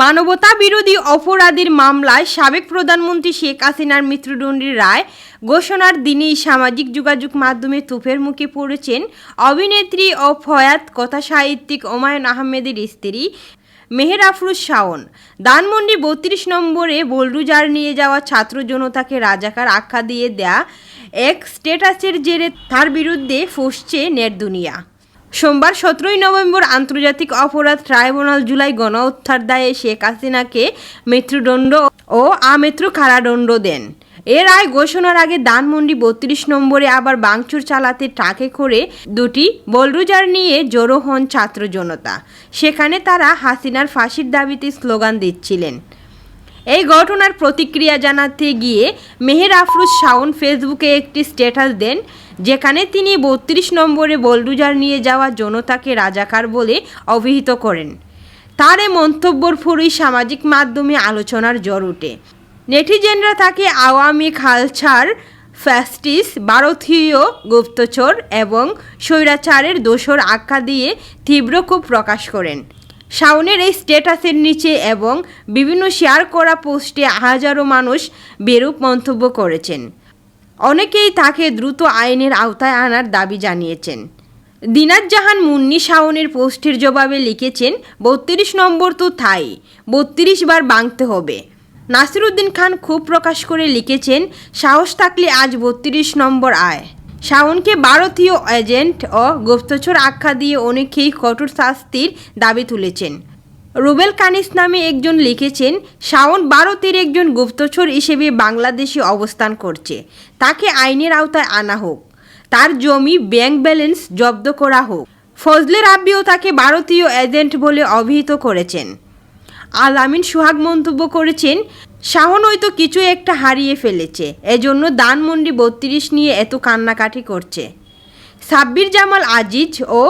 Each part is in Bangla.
মানবতা বিরোধী অপরাধের মামলায় সাবেক প্রধানমন্ত্রী শেখ হাসিনার মৃত্যুদণ্ডের রায় ঘোষণার দিনেই সামাজিক যোগাযোগ মাধ্যমে তুফের মুখে পড়েছেন অভিনেত্রী ও ফয়াত কথা সাহিত্যিক ওমায়ুন আহমেদের স্ত্রী মেহের আফরুজ শাওন। ধানমন্ডি বত্রিশ নম্বরে বোলডুজার নিয়ে যাওয়া ছাত্র জনতাকে রাজাকার আখ্যা দিয়ে দেয়া এক স্টেটাসের জেরে তার বিরুদ্ধে ফুসছে নেট দুনিয়া। সোমবার সতেরোই নভেম্বর আন্তর্জাতিক অপরাধ ট্রাইব্যুনাল জুলাই গণ উত্থার দায়ে শেখ হাসিনাকে মৃত্যুদণ্ড ও আমৃত্যু কারাদণ্ড দেন। এর রায় ঘোষণার আগে ধানমন্ডি বত্রিশ নম্বরে আবার বাংচুর চালাতে ট্রাকে করে দুটি বলরুজার নিয়ে জড়ো হন ছাত্র জনতা। সেখানে তারা হাসিনার ফাঁসির দাবিতে স্লোগান দিচ্ছিলেন। এই ঘটনার প্রতিক্রিয়া জানাতে গিয়ে মেহের আফরুজ শাওন ফেসবুকে একটি স্ট্যাটাস দেন, যেখানে তিনি বত্রিশ নম্বরে বলডুজার নিয়ে যাওয়া জনতাকে রাজাকার বলে অভিহিত করেন। তার এ মন্তব্যর পরই সামাজিক মাধ্যমে আলোচনার জ্বর ওঠে নেটিজেনরা তাকে আওয়ামী খালছার ফ্যাস্টিস ভারতীয় গুপ্তচর এবং স্বৈরাচারের দোসর আখ্যা দিয়ে তীব্র ক্ষোভ প্রকাশ করেন। শাওনের এই স্ট্যাটাসের নিচে এবং বিভিন্ন শেয়ার করা পোস্টে হাজারো মানুষ বেরূপ মন্তব্য করেছেন। অনেকেই তাকে দ্রুত আইনের আওতায় আনার দাবি জানিয়েছেন। দিনাত জাহান মুন্নি শাওনের পোস্টের জবাবে লিখেছেন, বত্রিশ নম্বর তো থাই বত্রিশ বার বাংতে হবে। নাসিরুদ্দিন খান খুব প্রকাশ করে লিখেছেন, সাহস থাকলে আজ বত্রিশ নম্বর আয়। শাওনকে ভারতীয় এজেন্ট ও গুপ্তচর আখ্যা দিয়ে অনেকেই কঠোর শাস্তির দাবি তুলেছেন। রুবেল কানিস নামে একজন লিখেছেন, শাওন ভারতের একজন গুপ্তচর হিসেবে বাংলাদেশে অবস্থান করছে। তাকে আইনের আওতায় আনা হোক। তার জমি ব্যাংক ব্যালেন্স জব্দ করা হোক। ফজলে রাব্বিও তাকে ভারতীয় এজেন্ট বলে অভিহিত করেছেন। আল আমিন সুহাগ মন্তব্য করেছেন, শাহন হয়তো কিছু একটা হারিয়ে ফেলেছে, এজন্য দানমন্ডি বত্রিশ নিয়ে এত কান্নাকাটি করছে। সাব্বির জামাল আজিজ ও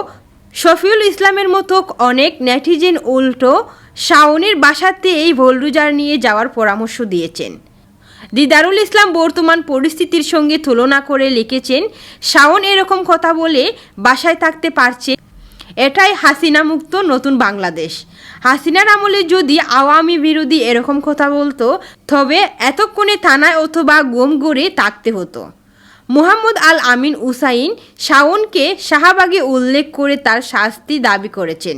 শফিউল ইসলামের মতো অনেক নেটিজেন উল্টো শাওনের বাসাতে এই ভোলরুজার নিয়ে যাওয়ার পরামর্শ দিয়েছেন। দিদারুল ইসলাম বর্তমান পরিস্থিতির সঙ্গে তুলনা করে লিখেছেন, শাওন এরকম কথা বলে বাসায় থাকতে পারছে এটাই হাসিনা মুক্ত নতুন বাংলাদেশ। হাসিনার আমলে যদি আওয়ামী বিরোধী এরকম কথা বলতো, তবে এতক্ষণে থানায় অথবা গোম গড়ে থাকতে হতো। মোহাম্মদ আল আমিন উসাইন শাওনকে শাহবাগে উল্লেখ করে তার শাস্তি দাবি করেছেন।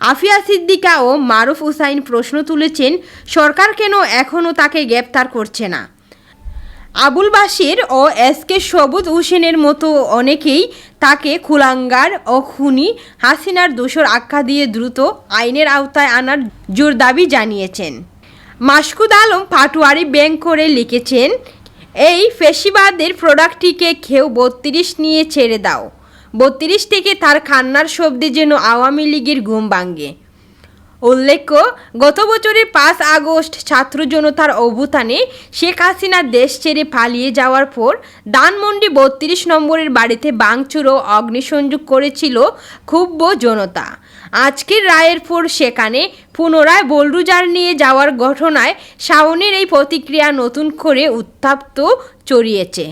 আফিয়া সিদ্দিকা ও মারুফ হুসাইন প্রশ্ন তুলেছেন, সরকার কেন এখনও তাকে গ্রেপ্তার করছে না? আবুল বাশির ও এস কে সবুজ হোসেনের মতো অনেকেই তাকে খুলাঙ্গার ও খুনি হাসিনার দোষর আখ্যা দিয়ে দ্রুত আইনের আওতায় আনার জোর দাবি জানিয়েছেন। মাসকুদ আলম পাটুয়ারি ব্যাংক করে লিখেছেন, এই ফেসিবাদের প্রোডাক্টটিকে খেউ বত্রিশ নিয়ে ছেড়ে দাও। বত্রিশ থেকে তার খান্নার শব্দে যেন আওয়ামী লীগের ঘুম ভাঙ্গে উল্লেখ্য, গত বছরের পাঁচ আগস্ট ছাত্র জনতার অভ্যুত্থানে শেখ হাসিনা দেশ ছেড়ে পালিয়ে যাওয়ার পর ধানমন্ডি বত্রিশ নম্বরের বাড়িতে বাংচুর ও অগ্নিসংযোগ করেছিল ক্ষুব্ধ জনতা। আজকের রায়ের পর সেখানে পুনরায় বলরুজার নিয়ে যাওয়ার ঘটনায় শাওনের এই প্রতিক্রিয়া নতুন করে উত্তাপ্ত চড়িয়েছে।